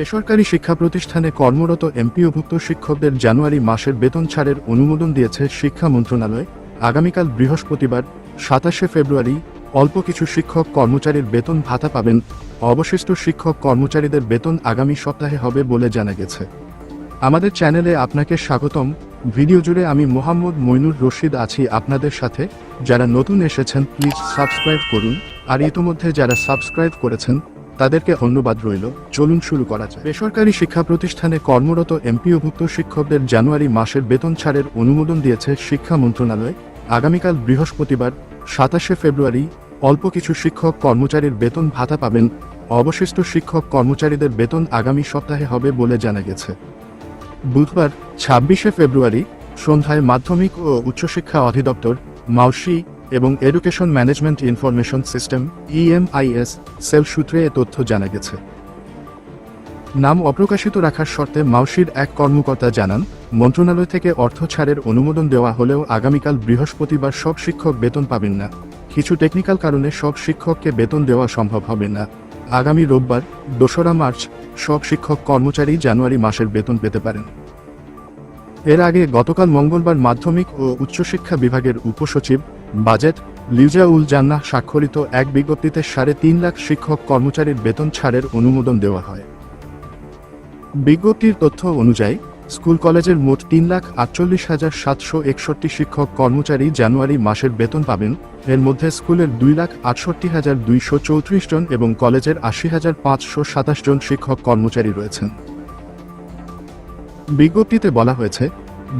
বেসরকারি শিক্ষা প্রতিষ্ঠানে কর্মরত এমপিওভুক্ত শিক্ষকদের জানুয়ারি মাসের বেতন ছাড়ের অনুমোদন দিয়েছে শিক্ষা মন্ত্রণালয়। আগামীকাল বৃহস্পতিবার, সাতাশে ফেব্রুয়ারি, অল্প কিছু শিক্ষক কর্মচারীর বেতন ভাতা পাবেন। অবশিষ্ট শিক্ষক কর্মচারীদের বেতন আগামী সপ্তাহে হবে বলে জানা গেছে। আমাদের চ্যানেলে আপনাকে স্বাগতম। ভিডিও জুড়ে আমি মোহাম্মদ মইনুর রশিদ আছি আপনাদের সাথে। যারা নতুন এসেছেন, প্লিজ সাবস্ক্রাইব করুন। আর ইতোমধ্যে যারা সাবস্ক্রাইব করেছেন তাদেরকে ধন্যবাদ রইল। চলুন শুরু করা যায় বেসরকারি শিক্ষা প্রতিষ্ঠানে কর্মরত এমপিওভুক্ত শিক্ষকদের জানুয়ারি মাসের বেতন ছাড়ের অনুমোদন দিয়েছে শিক্ষা মন্ত্রণালয়। আগামীকাল বৃহস্পতিবার, সাতাশে ফেব্রুয়ারি, অল্প কিছু শিক্ষক কর্মচারীর বেতন ভাতা পাবেন। অবশিষ্ট শিক্ষক কর্মচারীদের বেতন আগামী সপ্তাহে হবে বলে জানা গেছে। বুধবার, ছাব্বিশে ফেব্রুয়ারি, সন্ধ্যায় মাধ্যমিক ও উচ্চশিক্ষা অধিদপ্তর, মাউসি এবং education management information system EMIS cell সূত্রে এ তথ্য জানা গেছে। নাম অপ্রকাশিত রাখার শর্তে মাউসির এক কর্মকর্তা জানান, মন্ত্রণালয় থেকে অর্থ ছাড়ের অনুমোদন দেওয়া হলেও আগামীকাল বৃহস্পতিবার সব শিক্ষক বেতন পাবেন না। কিছু টেকনিক্যাল কারণে সব শিক্ষককে বেতন দেওয়া সম্ভব হবে না। আগামী রোববার, দোসরা মার্চ, সব শিক্ষক কর্মচারী জানুয়ারি মাসের বেতন পেতে পারেন। এর আগে গতকাল মঙ্গলবার মাধ্যমিক ও উচ্চশিক্ষা বিভাগের উপসচিব বাজেট লিউজাউল জান্নাহ স্বাক্ষরিত এক বিজ্ঞপ্তিতে সাড়ে তিন লাখ শিক্ষক কর্মচারীর বেতন ছাড়ের অনুমোদন দেওয়া হয়। বিজ্ঞপ্তির তথ্য অনুযায়ী, স্কুল কলেজের মোট তিন লাখ আটচল্লিশ হাজার সাতশো একষট্টি শিক্ষক কর্মচারী জানুয়ারি মাসের বেতন পাবেন। এর মধ্যে স্কুলের দুই লাখ আটষট্টি হাজার দুইশো চৌত্রিশ জন এবং কলেজের আশি হাজার পাঁচশো সাতাশ জন শিক্ষক কর্মচারী রয়েছেন। বিজ্ঞপ্তিতে বলা হয়েছে,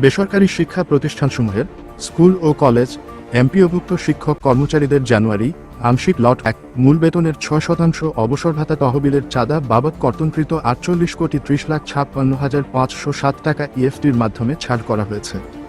বেসরকারি শিক্ষা প্রতিষ্ঠানসমূহের স্কুল ও কলেজ এমপিওভুক্ত শিক্ষক কর্মচারীদের জানুয়ারি, আংশিক লট এক, মূল বেতনের ছয় শতাংশ অবসর ভাতা তহবিলের চাঁদা বাবদ কর্তনকৃত আটচল্লিশ কোটি ত্রিশ লাখ ছাপ্পান্ন হাজার পাঁচশো সাত টাকা ইএফটির মাধ্যমে ছাড় করা হয়েছে।